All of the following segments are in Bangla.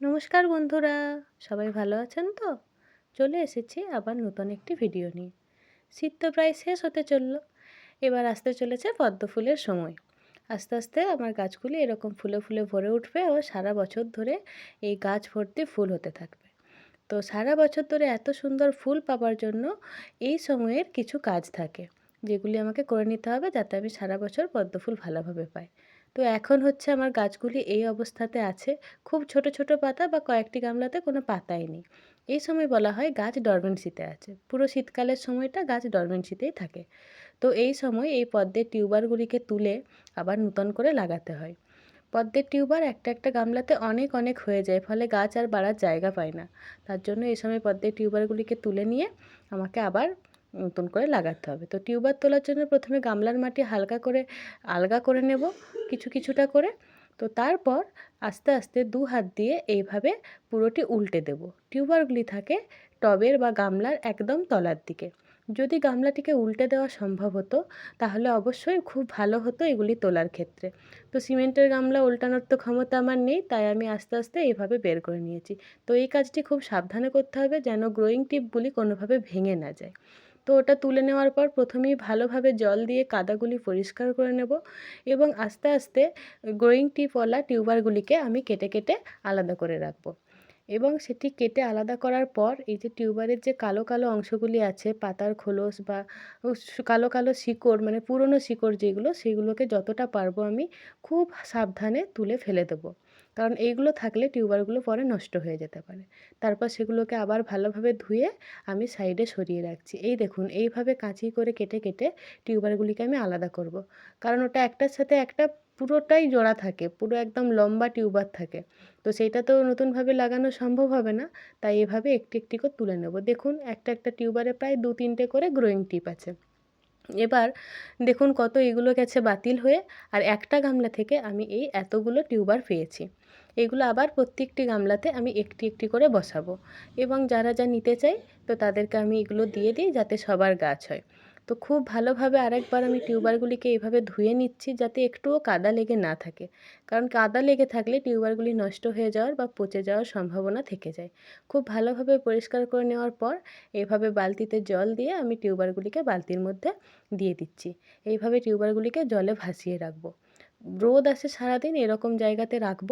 নমস্কার বন্ধুরা, সবাই ভালো আছেন তো? চলে এসেছি আবার নতুন একটি ভিডিও নিয়ে। শীত তো প্রায় শেষ হতে চলল, এবার আসতে চলেছে পদ্ম ফুলের সময়। আস্তে আস্তে আমার গাছগুলি এরকম ফুলে ফুলে ভরে উঠবে ও সারা বছর ধরে এই গাছ ভর্তি ফুল হতে থাকবে। তো সারা বছর ধরে এত সুন্দর ফুল পাওয়ার জন্য এই সময়ের কিছু কাজ থাকে, যেগুলি আমাকে করে নিতে হবে যাতে আমি সারা বছর পদ্ম ফুল ভালোভাবে পাই। তো এখন হচ্ছে আমার গাছগুলি এই অবস্থাতে আছে। খুব ছোট ছোট পাতা বা কয়েকটি গামলাতে কোনো পাতাই নেই। এই সময় বলা হয় গাছ ডরমেন্সিতে আছে। পুরো শীতকালের সময়টা গাছ ডরমেন্সিতেই থাকে। তো এই সময় এই পদ্মের টিউবারগুলিকে তুলে আবার নূতন করে লাগাতে হয়। পদ্মের টিউবার একটা একটা গামলাতে অনেক অনেক হয়ে যায়, ফলে গাছ আর বাড়ার জায়গা পায় না। তার জন্য এই সময় পদ্মের টিউবারগুলিকে তুলে নিয়ে আমাকে আবার নতুন করে লাগাতে হবে। তো টিউবার তোলার জন্য প্রথমে গামলার মাটি হালকা করে, আলগা করে নেব, কিছু কিছুটা করে। তো তারপর আস্তে আস্তে দু হাত দিয়ে এইভাবে পুরোটি উল্টে দেব। টিউবারগুলি থাকে টবের বা গামলার একদম তলার দিকে। যদি গামলাটিকে উল্টে দেওয়া সম্ভব হতো, তাহলে অবশ্যই খুব ভালো হতো এগুলি তোলার ক্ষেত্রে। তো সিমেন্টের গামলা উল্টানোর তো ক্ষমতা আমার নেই, তাই আমি আস্তে আস্তে এইভাবে বের করে নিয়েছি। তো এই কাজটি খুব সাবধানে করতে হবে যেন গ্রোয়িং টিপগুলি কোনোভাবে ভেঙে না যায়। তো ওটা তুলে নেওয়ার পর প্রথমেই ভালোভাবে জল দিয়ে কাদাগুলি পরিষ্কার করে নেব এবং আস্তে আস্তে গ্রোয়িং টিপওয়ালা টিউবারগুলিকে আমি কেটে কেটে আলাদা করে রাখব। এবং সেটি কেটে আলাদা করার পর এই যে টিউবারের যে কালো কালো অংশগুলি আছে, পাতার খোলস বা কালো কালো শিকড় মানে পুরনো শিকড় যেগুলো, সেগুলোকে যতটা পারব আমি খুব সাবধানে তুলে ফেলে দেবো। কারণ এইগুলো থাকলে টিউবারগুলো পরে নষ্ট হয়ে যেতে পারে। তারপর সেগুলোকে আবার ভালোভাবে ধুয়ে আমি সাইডে সরিয়ে রাখছি। এই দেখুন, এইভাবে কাঁচি করে কেটে কেটে টিউবারগুলিকে আমি আলাদা করব। কারণ ওটা একটার সাথে একটা পুরোটাই জোড়া থাকে, পুরো একদম লম্বা টিউবার থাকে। তো সেইটা তো নতুনভাবে লাগানো সম্ভব হবে না, তাই এভাবে একটি একটি করে তুলে নেব। দেখুন, একটা একটা টিউবারে প্রায় দু তিনটে করে গ্রোয়িং টিপ আছে। এবার দেখুন কত এগুলো গেছে বাতিল হয়ে, আর একটা গামলা থেকে আমি এই এতগুলো টিউবার পেয়েছি। এগুলো আবার প্রত্যেকটি গামলাতে আমি একটি একটি করে বসাবো। এবং যারা যা নিতে চাই তো তাদেরকে আমি এগুলো দিয়ে দিই যাতে সবার গাছ হয়। তো খুব ভালোভাবে আরেকবার আমি টিউবারগুলিকে এভাবে ধুয়ে নিচ্ছি যাতে একটুও কাদা লেগে না থাকে। কারণ কাদা লেগে থাকলে টিউবারগুলি নষ্ট হয়ে যাওয়ার বা পচে যাওয়ার সম্ভাবনা থেকে যায়। খুব ভালোভাবে পরিষ্কার করে নেওয়ার পর এভাবে বালতিতে জল দিয়ে আমি টিউবারগুলিকে বালতির মধ্যে দিয়ে দিচ্ছি। এইভাবে টিউবারগুলিকে জলে ভাসিয়ে রাখব। রোদ আসে সারাদিন এরকম জায়গাতে রাখব।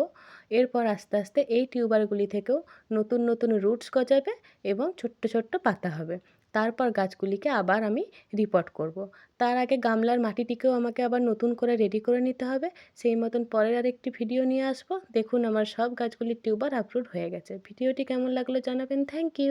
এরপর আস্তে আস্তে এই টিউবারগুলি থেকেও নতুন নতুন রুটস গজাবে এবং ছোট্ট ছোট্ট পাতা হবে। তারপর গাছগুলিকে আবার আমি রিপোর্ট করব। তার আগে গামলার মাটিটিকেও আমাকে আবার নতুন করে রেডি করে নিতে হবে। সেই মতন পরের আরেকটি ভিডিও নিয়ে আসব। দেখুন আমার সব গাছগুলির টিউবার আপলোড হয়ে গেছে। ভিডিওটি কেমন লাগল জানাবেন। Thank you